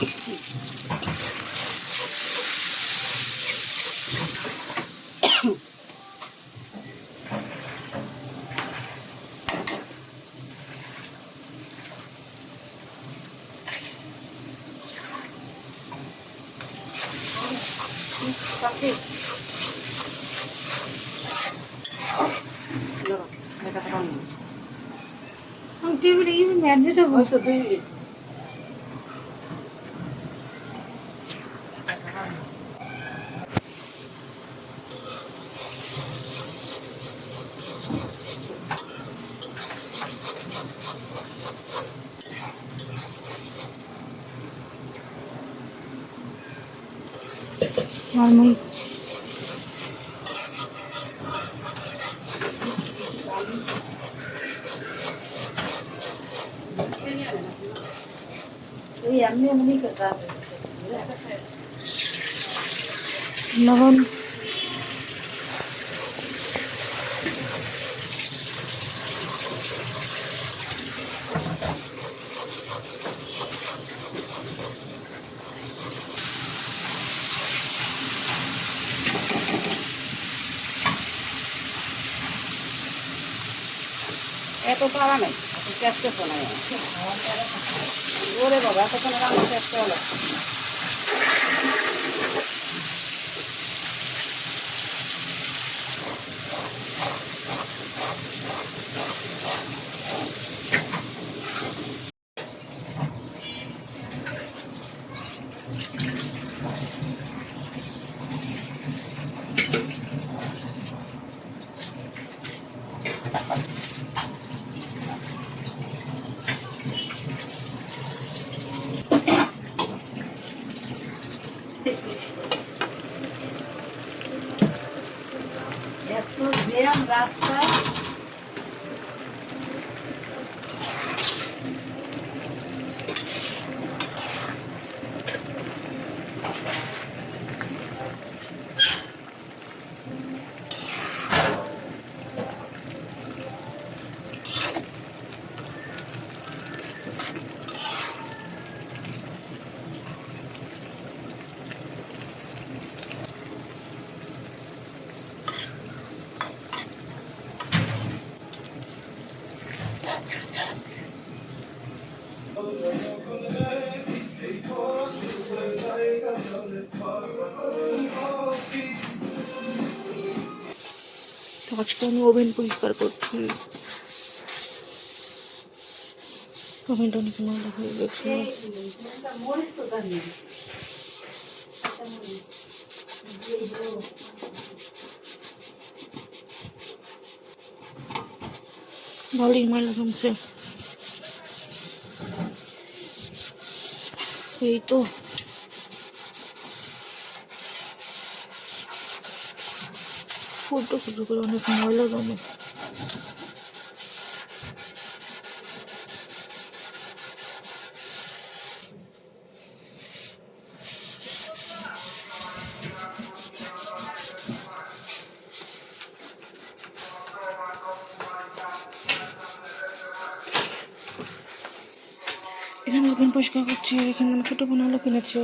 Sakit. Laro, may katawan mo. Ang tibili yun Lahon. এত পারা নেই চেষ্টা শোনায় ওরে বাবা এতক্ষণ রান্না চেষ্টা হলো এত জ্যাম রাস্তা তো আজকে আমি ওভেন পরিষ্কার করছি। ওভেনটা অনেক ময়লা হয়ে গেছে। ভালোই ময়লা জমছে এই তো। ফুটো ফুটো করে অনেক ময়লা জমে। এখানে ওপেন পরিষ্কার করছি এখানে আমি ছোটো বোন আলো কিনেছে।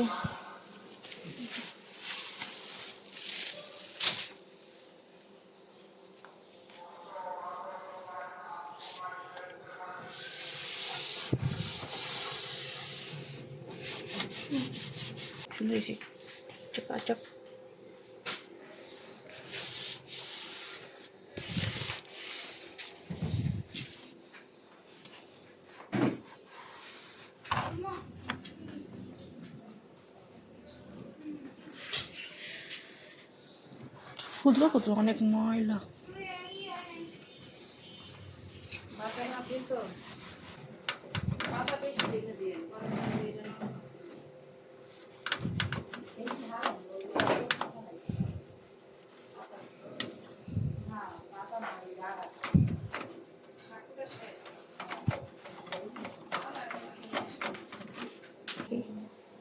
সুন্দর হয়েছে চকাচক ক্ষুদ্র ক্ষুদ্র অনেক ময়লা। মাথা না পিছো মাথা পিছো দিতে দিয়ে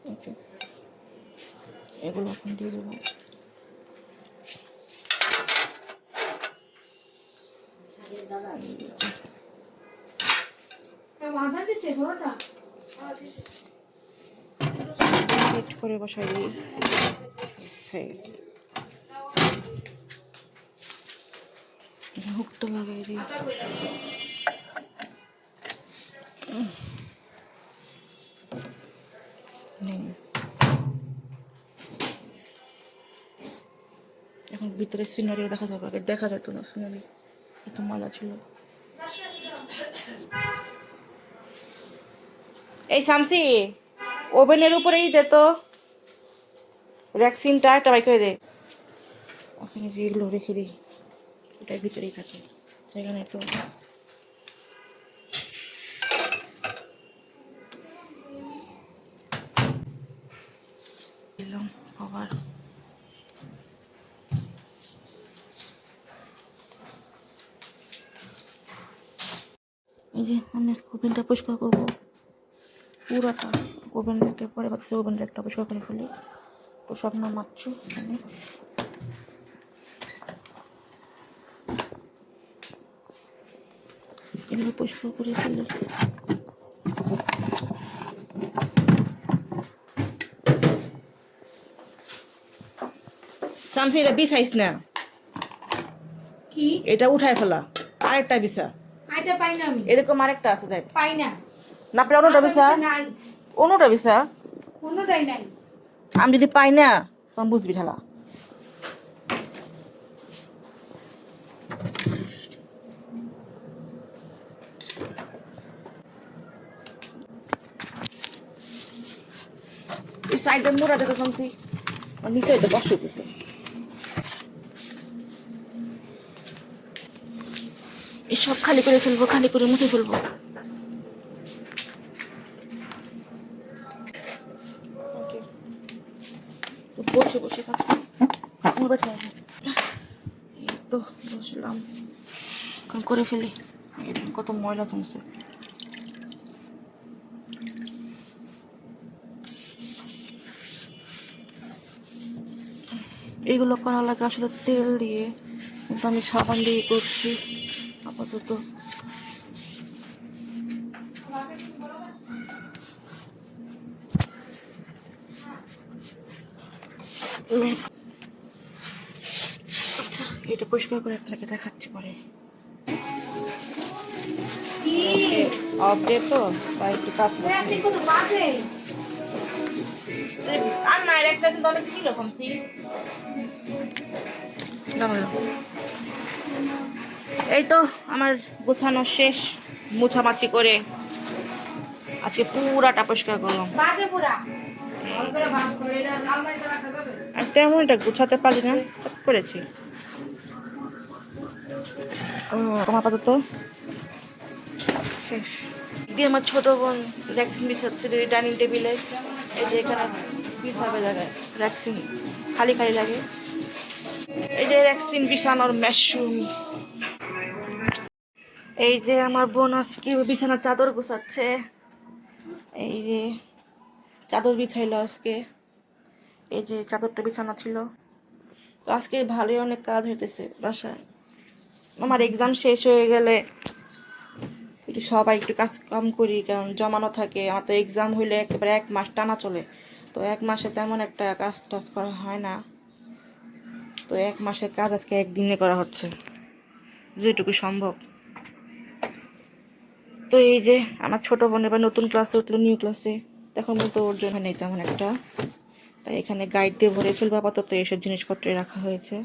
এই যে, এগুলো এখন দিয়ে দেবো। করে বসাই দিই। শেষ হুকটা লাগাই দিই। ভিতরে সিনারি দেখা যাবে, আগে দেখা যেত না সিনারি এত মালা ছিল। এই সামসি, ওভেনের উপরেই দে তো। ভ্যাকসিনটা একটা করে দে। ওখানে যেগুলো রেখে দিই ওটাই ভিতরেই থাকে। সেখানে তো দিলাম আবার এই যে আমি আজকে পরিষ্কার করব। পুরাটা রেখে পরে ভাবছি ওভেন রেকটা পরিষ্কার করে ফেলি। তো সব নামাচ্ছি এখানে। এগুলো পরিষ্কার করে ফেলি। সামসি এটা বিছাইস না? কি? এটা উঠায় ফেলা। আরেকটা বিছা। আইটা পাই না আমি এরকম আরেকটা আছে দেখ। পাই না না পেলে অন্যটা বিছা অন্যটা বিছা কোনোটাই নাই। আমি যদি পাই না তখন বুঝবি ঠেলা এই সাইডে মোড়া দেখে শুনছি নিচে হইতে কষ্ট হইতেছে এই সব খালি করে ফেলব, খালি করে মুছে ফেলব। বসে বসে কাজ তো বসলাম। করে ফেলি। কত ময়লা জমছে। এইগুলো করা লাগে আসলে তেল দিয়ে, কিন্তু আমি সাবান দিয়ে করছি। আপাতত। আচ্ছা এটা পরিষ্কার করে আপনাকে দেখাচ্ছি পরে। অফ ডে তো তাই একটু কাজ করছি। প্লাস্টিক কত বাজে? আর না এর একটা অনেক ছিল কমসি এই তো আমার গোছানো শেষ। মুছামাছি করে আজকে পুরাটা পরিষ্কার করলাম। আর তেমন এটা গুছাতে পারি না করেছি। আপাতত। শেষ। দিয়ে আমার ছোট বোন ভ্যাকসিন বিছাচ্ছে ডাইনিং টেবিলে এই যে এখানে বিছাবে জায়গায় ভ্যাকসিন খালি খালি লাগে। এই যে ভ্যাকসিন বিছানোর মেশুন এই যে আমার বোন আজকে বিছানার চাদর গুছাচ্ছে। এই যে চাদর বিছাইলো আজকে। এই যে চাদরটা বিছানা ছিল। তো আজকে ভালোই অনেক কাজ হইতেছে বাসায়। আমার এক্সাম শেষ হয়ে গেলে একটু সবাই একটু কাজ কাম করি, কারণ জমানো থাকে। আমার তো এক্সাম হইলে একেবারে এক মাস টানা চলে। তো এক মাসে তেমন একটা কাজ টাজ করা হয় না। তো এক মাসের কাজ আজকে একদিনে করা হচ্ছে। যেটুকু সম্ভব। তো এই যে আমার ছোট বোন এবার নতুন ক্লাসে উঠল নিউ ক্লাসে তখন বলতো ওর জন্য নেই তেমন একটা। তাই এখানে গাইড দিয়ে ভরে ফেলব আপাতত, এইসব জিনিসপত্র রাখা হয়েছে।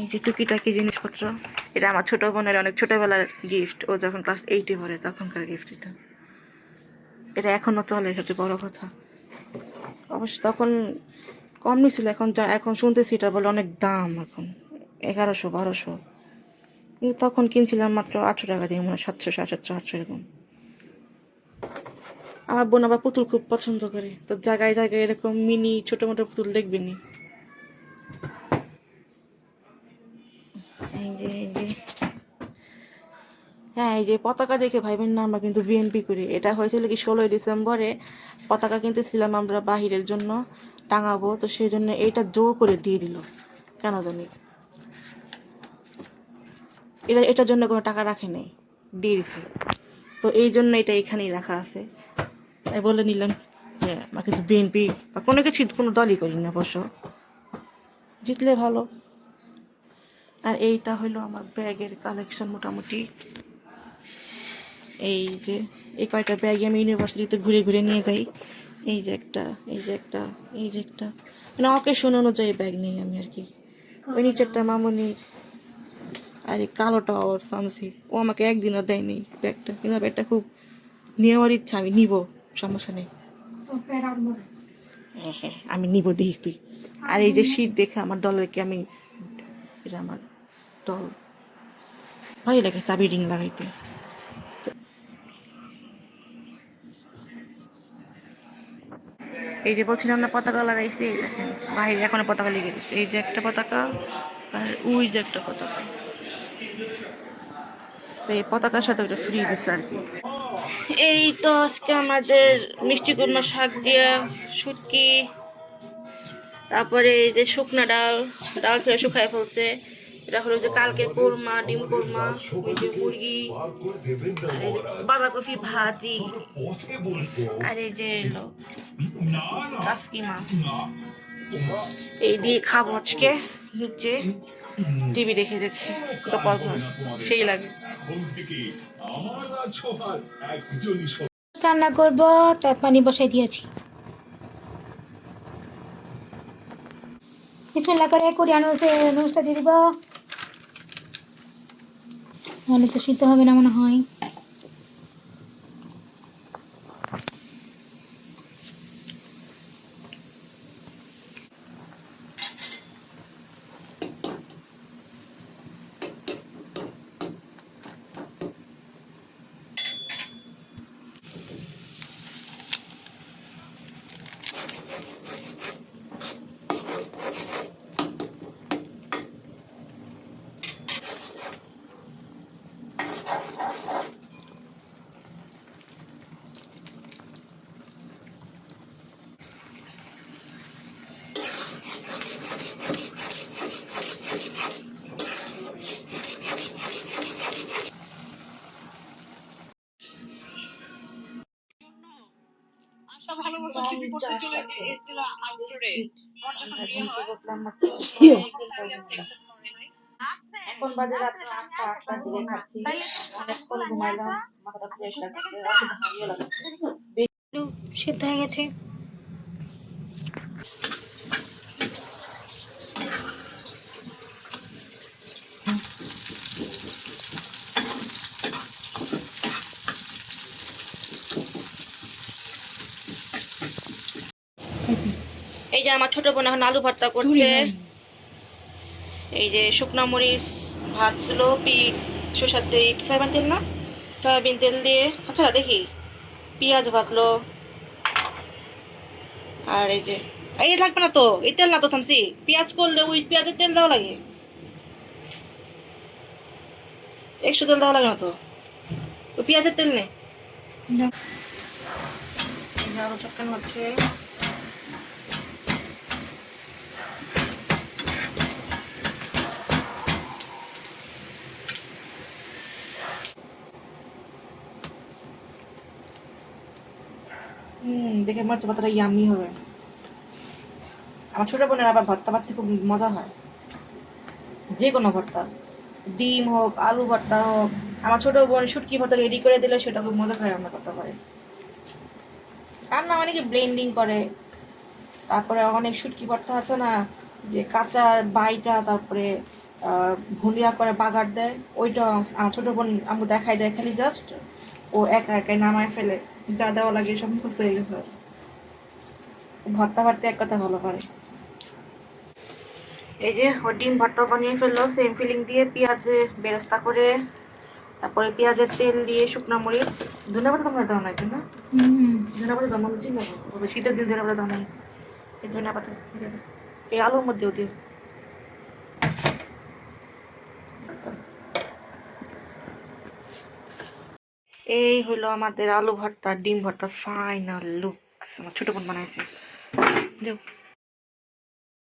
এই যে টুকিটাকি জিনিসপত্র, এটা আমার ছোট বোনের অনেক ছোটবেলার গিফট ও যখন ক্লাস এইটে পড়ে, তখনকার গিফট এটা। এটা এখনও চলে, সবচেয়ে বড় কথা। অবশ্য তখন কম নিছিল, এখন যা, এখন শুনতেছি এটা বলে অনেক দাম এখন। এগারোশো, বারোশো। কিন্তু তখন কিনছিলাম মাত্র আটশো টাকা দিয়ে, মনে হয় সাতশো, সাড়ে সাতশো, আটশো এরকম। আমার বোন আবার পুতুল খুব পছন্দ করে। তো জায়গায় জায়গায় এরকম মিনি ছোটো মোটো পুতুল দেখবেনি এই যে এই যে। হ্যাঁ এই যে পতাকা দেখে ভাইবেন না, আমরা কিন্তু বিএনপি করি। এটা হয়েছিল কি ষোলোই ডিসেম্বরে পতাকা কিনতেছিলাম আমরা বাহিরের জন্য, টাঙাবো। তো সেই জন্য এইটা জোর করে দিয়ে দিল। কেন জানি। এটা, এটার জন্য কোনো টাকা রাখে নাই। দিয়ে তো এই জন্য এটা এখানেই রাখা আছে। তাই বলে নিলাম যে, আমরা কিন্তু বিএনপি বা কোনো কিছু কোনো দলই করি না, অবশ্য। জিতলে ভালো। আর এইটা হলো আমার ব্যাগের কালেকশন মোটামুটি। এই যে, এই কয়টা ব্যাগই আমি ইউনিভার্সিটিতে ঘুরে ঘুরে নিয়ে যাই। এই যে একটা, এই যে একটা, এই যে একটা। মানে অকেশন অনুযায়ী ব্যাগ নেই আমি আর কি। ওই নিচেরটা মামনির আর এই কালোটা ওর সামসি। ও আমাকে একদিনও দেয়নি ব্যাগটা। কিন্তু ব্যাগটা খুব নেওয়ার ইচ্ছা আমি নিব সমস্যা নেই। হ্যাঁ হ্যাঁ আমি নিব দেখিস তুই। আর এই যে শীত দেখে আমার ডলারকে আমি এটা আমার ডল ভালোই লাগে চাবি রিং লাগাইতে। এই যে বলছিলাম না পতাকা লাগাইছি দেখেন বাইরে এখনও পতাকা লেগে গেছে এই যে একটা পতাকা আর ওই যে একটা পতাকা। এই পতাকার সাথে ওটা ফ্রি দিচ্ছে আর কি। এই তো আজকে আমাদের মিষ্টি কুমড়া শাক দিয়া, শুটকি, তারপরে এই যে শুকনা ডাল ডাল ছেড়ে শুকায় ফেলছে। এটা হলো যে কালকে কোরমা, ডিম কোরমা মুরগি, বাঁধাকপি ভাজি, আর এই যে কাসকি মাছ। এই দিয়ে খাব আজকে, নিচে টিভি দেখে দেখে কপাল সেই লাগে। রান্না করব তার পানি বসাই দিয়েছি। বিসমিল্লা করে কুড়ি আনুসে দিয়ে দিব। নাহলে তো সিদ্ধ হবে না মনে হয়। এখন বাজে রাত আটটা আটটার দিকে খাচ্ছি অনেকক্ষণ ঘুমাইলাম মাথাটা ফ্রেশ লাগছে ভালো লাগছে সিদ্ধ হয়ে গেছে। যে আমার ছোট বোন এখন আলু ভর্তা করছে। এই যে শুকনো মরিচ ভাজছিল পি শসার তেল সয়াবিন তেল না? সয়াবিন তেল দিয়ে আচ্ছা দেখি। পেঁয়াজ ভাজলো। আর এই যে এই লাগবে না তো এই তেল না তো থামসি পেঁয়াজ করলে ওই পেঁয়াজের তেল দেওয়া লাগে। একশো তেল দেওয়া লাগে না তো। তো পেঁয়াজের তেল নে। এই চক্কান হচ্ছে হুম, দেখে হচ্ছে ভাতটা ইয়ামি হবে। আমার ছোট বোনের আবার ভর্তা ভাত খুব মজা হয়। যে কোনো ভর্তা, ডিম হোক, আলু ভর্তা হোক, আমার ছোট বোন শুটকি ভর্তা রেডি করে দিলে সেটা খুব মজা করে রান্না করতে পারে রান্না অনেকে ব্লেন্ডিং করে। তারপরে অনেক শুটকি ভর্তা আছে না, যে কাঁচা বাইটা, তারপরে ভুনিয়া করে বাগার দেয়। ওইটা আমার ছোট বোন আমি দেখাই দেয়, খালি জাস্ট ও একা একাই নামায় ফেলে। যা দেওয়া লাগে সব মুখস্থ হয়ে গেছে ভর্তা ভর্তা এক কথা ভালো পারে এই যে ও ডিম ভর্তা বানিয়ে ফেলল সেম ফিলিং দিয়ে পেঁয়াজ বেরেস্তা করে তারপরে পেঁয়াজের তেল দিয়ে শুকনো মরিচ। ধনে পাতা তোমরা দাও না না? হুম। ধনে পাতা দাও মরিচ না। শীতের দিন ধনে পাতা দাও নাই। এই ধনে পাতা দিয়ে এই আলুর মধ্যেও দিও। এই হলো আমাদের আলু ভর্তা ডিম ভর্তা ফাইনাল লুক আমার ছোট বোন বানাইছে।